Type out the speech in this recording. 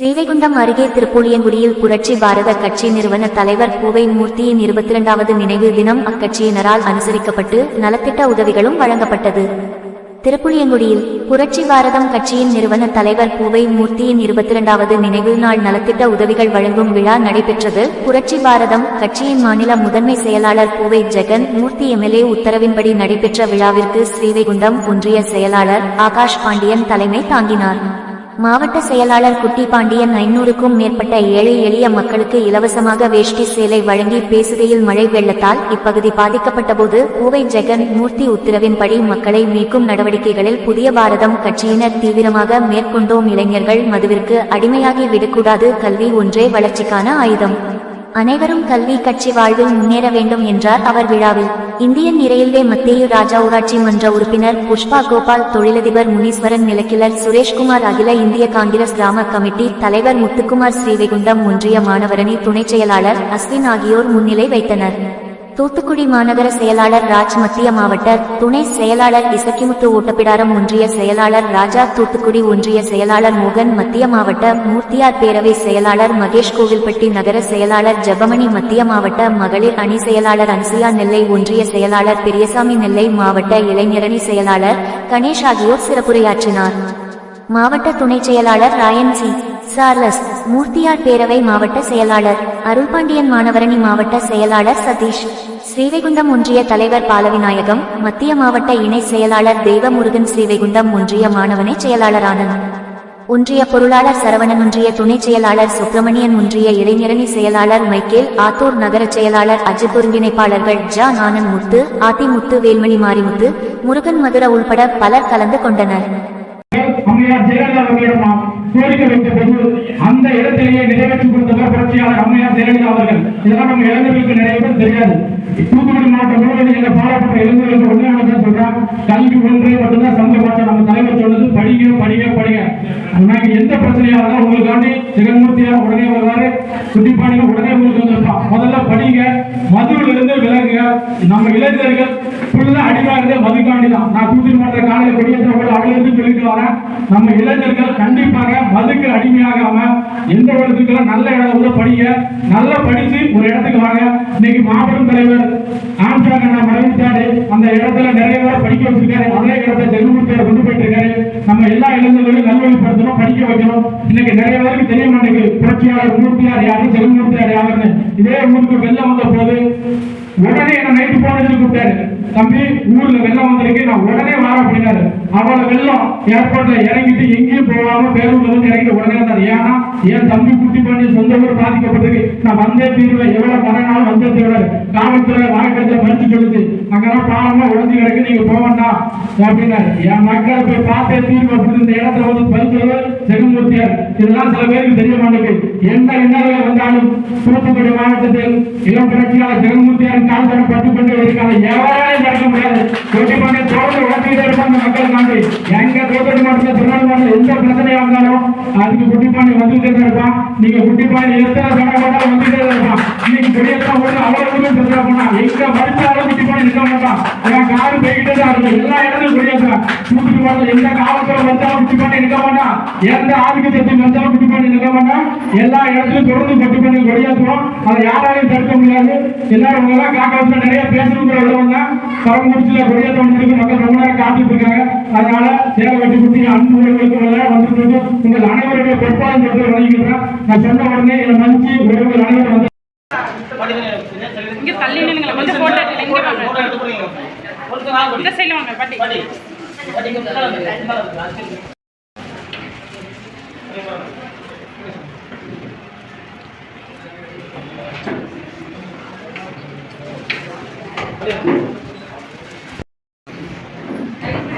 ஸ்ரீவைகுண்டம் அருகே திருப்புளியங்குடியில் புரட்சி பாரத கட்சி நிறுவன தலைவர் பூவை மூர்த்தியின் இருபத்தி இரண்டாவது நினைவு தினம் அக்கட்சியினரால் அனுசரிக்கப்பட்டு நலத்திட்ட உதவிகளும் வழங்கப்பட்டது. திருப்புளியங்குடியில் புரட்சி பாரதம் கட்சியின் நிறுவன தலைவர் பூவை மூர்த்தியின் இருபத்தி இரண்டாவது நினைவு நாள் நலத்திட்ட உதவிகள் வழங்கும் விழா நடைபெற்றது. புரட்சி பாரதம் கட்சியின் மாநில முதன்மை செயலாளர் பூவை ஜெகன் மூர்த்தி எம்எல்ஏ உத்தரவின்படி நடைபெற்ற விழாவிற்கு ஸ்ரீவைகுண்டம் ஒன்றிய செயலாளர் ஆகாஷ் பாண்டியன் தலைமை தாங்கினார். மாவட்ட செயலாளர் குட்டி பாண்டியன் ஐநூறுக்கும் மேற்பட்ட ஏழை எளிய மக்களுக்கு இலவசமாக வேஷ்டி சேலை வழங்கி பேசுகையில் மழை வெள்ளத்தால் இப்பகுதி பாதிக்கப்பட்டபோது பூவை ஜெகன் மூர்த்தி உத்தரவின்படி மக்களை மீட்கும் நடவடிக்கைகளில் புதிய பாரதம் கட்சியினர் தீவிரமாக மேற்கொண்டோம். இளைஞர்கள் மதுவிற்கு அடிமையாகி விடக்கூடாது. கல்வி ஒன்றே வளர்ச்சிக்கான ஆயுதம். அனைவரும் கல்வி கட்சி வாழ்வில் முன்னேற வேண்டும் என்றார் அவர் விழாவில். இந்தியன் ரயில்வே மத்திய ராஜா ஊராட்சி மன்ற உறுப்பினர் புஷ்பா கோபால் தொழிலதிபர் முனீஸ்வரன் நிலக்கிழர் சுரேஷ்குமார் அகில இந்திய காங்கிரஸ் கிராம கமிட்டி தலைவர் முத்துக்குமார் ஸ்ரீவைகுண்டம் ஒன்றிய மாணவரணி துணைச் செயலாளர் அஸ்வின் ஆகியோர் முன்னிலை வைத்தனர். தூத்துக்குடி மாநகர செயலாளர் ராஜ் மத்திய மாவட்ட துணை செயலாளர் இசக்கிமுத்து ஓட்டப்பிடாரம் ஒன்றிய செயலாளர் ராஜா தூத்துக்குடி ஒன்றிய செயலாளர் மோகன் மத்திய மாவட்ட மூர்த்தியார் பேரவை செயலாளர் மகேஷ் கோவில்பட்டி நகர செயலாளர் ஜெபமணி மத்திய மாவட்ட மகளிர் அணி செயலாளர் அன்சியா நெல்லை ஒன்றிய செயலாளர் பெரியசாமி நெல்லை மாவட்ட இளைஞரணி செயலாளர் கணேஷ் ஆகியோர் சிறப்புரையாற்றினார். மாவட்ட துணைச் செயலாளர் ராயன் சி சார்லஸ் மூர்த்தியார் பேரவை மாவட்ட செயலாளர் அருள்பாண்டியன் மாணவரணி மாவட்ட செயலாளர் சதீஷ். ஸ்ரீவைகுண்டம் ஒன்றிய தலைவர் பாலவிநாயகம் மத்திய மாவட்ட இணை செயலாளர் தெய்வமுருகன் ஸ்ரீவைகுண்டம் ஒன்றிய மாணவனை செயலாளரானன் ஒன்றிய பொருளாளர் சரவணன் ஒன்றிய துணைச் செயலாளர் சுப்பிரமணியன் ஒன்றிய இளைஞரணி செயலாளர் மைக்கேல் ஆத்தூர் நகர செயலாளர் அஜித் ஒருங்கிணைப்பாளர்கள் ஜ. ஆனந்த் முத்து ஆதிமுத்து வேல்மணி மாரிமுத்து முருகன் மதுர உள்பட பலர் கலந்து கொண்டனர். அம்மையார் ஜெயலலிதா நிறைவேற்றி கொடுத்தவர் புரட்சியாளர் அம்மையார் ஜெயலலிதா அவர்கள். இதெல்லாம் நம்ம இளைஞர்களுக்கு நிறைய பேர் தெரியாது. தூத்துக்குடி மாவட்டம் முழுவதும் எங்க பாராட்டப்பட்ட இளைஞர்களுக்கு ஒன்றே ஒன்று கல்வி ஒன்றே மட்டும்தான் சங்க மாற்றம் நம்ம தலைவர் சொன்னது படிங்க படிங்க படிங்க. நாங்க எந்த பிரச்சனையா இருந்தாலும் உங்களுக்காண்டி ஜெகன்மூர்த்தியார் உடனே வருவாரு. குட்டிப்பாடிங்க உடனே உங்களுக்கு வந்திருப்பான். முதல்ல படிங்க. மதுவில் இருந்து விலகுங்க நம்ம இளைஞர்கள் ஃபுல்லா அடிவாகிறதே மதுக்காண்டி தான் நான் தூத்துக்குடி மாவட்ட காலையில் கொடியேற்ற அவையிலிருந்து சொல்லிட்டு வரேன். நம்ம இளைஞர்கள் கண்டிப்பாக மதுக்கு அடிமையாகாம எந்த ஒரு நல்ல இடம் கூட படிங்க. நல்லா படிச்சு ஒரு இடத்துக்கு வாங்க. இன்னைக்கு மாபெரும் தலைவர் ஆம்சாங் அண்ணா மறைவிட்டாரு அந்த இடத்துல நிறைய பேர் படிக்க வச்சிருக்காரு. அதே இடத்தை ஜெகமூர்த்தியார் கொண்டு போயிட்டு இருக்காரு நம்ம எல்லா இளைஞர்களையும் நல்வழிப்படுத்தணும் படிக்க வைக்கணும். இன்னைக்கு நிறைய பேருக்கு தெரிய மாட்டேங்குது புரட்சியாளர் மூர்த்தியார் யாரு தெருமூர்த்தியார் யாருன்னு. இதே ஊருக்கு வெள்ளம் வந்த போது உடனே என்ன நைட்டு போனதுக்கு கூப்பிட்டாரு. தம்பி ஊர்ல வெள்ளம் வந்திருக்கு நான் உடனே வர அப்படின்னாரு அவள வெள்ளம் ஏர்போர்ட்ல இறங்கிட்டு எங்கேயும் போகாம பேருந்து வந்து இறங்கிட்டு உடனே வந்தாரு. ஏன்னா என் தம்பி குட்டி பண்ணி சொந்த ஊர் பாதிக்கப்பட்டிருக்கு. நான் வந்தே தீர்வேன் எவ்வளவு மறுநாள் வந்தே தீர்வேன் காவல்துறை வாய்க்கத்தை மறுத்து சொல்லுது அங்கெல்லாம் பாலமா உடஞ்சு கிடக்கு நீங்க போக வேண்டாம். அப்படின்னாரு. என் மக்களை போய் பார்த்தே தீர்வு அப்படின்னு இந்த இடத்துல வந்து பதில் ஜெகமூர்த்தியார் இதெல்லாம் சில பேருக்கு தெரிய மாட்டேங்குது. எந்த இன்னல்கள் வந்தாலும் தூத்துக்குடி மாவட்டத்தில் இளம் புரட்சியாளர் ஜெகமூர்த்தியார் கால் தரம் பட்டு கொண்டு இருக்காங்க எவராலையும் நடக்க முடியாது கொட்டி பண்ணி தொடர்ந்து உடச்சிக்கிட்டே இருப்பாங்க மக்கள் நாட்டு எங்க தூத்துக்குடி மாவட்டத்தில் திருநெல்வேலி எந்த பிரச்சனையா இருந்தாலும் அதுக்கு குட்டிப்பாண்டி வந்துட்டே தான் இருப்பான். நீங்க குட்டிப்பாண்டி எத்தனை சண்டை போட்டாலும் வந்துட்டே தான் இருப்பான். இன்னைக்கு கொடியெல்லாம் ஓட்டு அவ்வளவு பிரச்சனை பண்ணா எங்க படிச்சாலும் குட்டிப்பாண்டி நிற்க மாட்டான். அவன் காரு போய்கிட்டே தான் இருக்கும். எல்லா இடத்துலயும் கொடியேற்றான் தூத்துக்குடி மாவட்டத்தில் எந்த காவல்துறை வந்தாலும் குட்டிப்பாண்டி நிற்க மாட்டான். எந்த ஆதிக்கத்தை வந்தாலும் குட்டிப்பாண்டி நிற்க மாட்டான். எல்லா இடத்துலயும் தொடர்ந்து குட்டிப்பாண்டி கொடியேற்றுவோம் அதை யாராலையும் தடுக்க முடியாது. எல்லாரும் உங்க எல்லாம் காக்காத்துல நிறைய பேசணுங்கிற உள்ளவங்க பரமக்குறிச்சியில கொடியேற்ற முடியுது மக்கள் ரொம்ப நேரம் காத்துட்டு இருக்காங்க. அதனால வெட்டி குட்டி அன்பு உறவுகளுக்கு எல்லாம் வந்துட்டு உங்கள் அனைவருடைய நான் சொன்ன உடனே உறவுகள் அனைவரும் வந்து இங்க தள்ளி நில்லுங்களா கொஞ்சம் போட்டோ எடுங்க இங்க வாங்க. இந்த சைடுல வாங்க பாட்டி.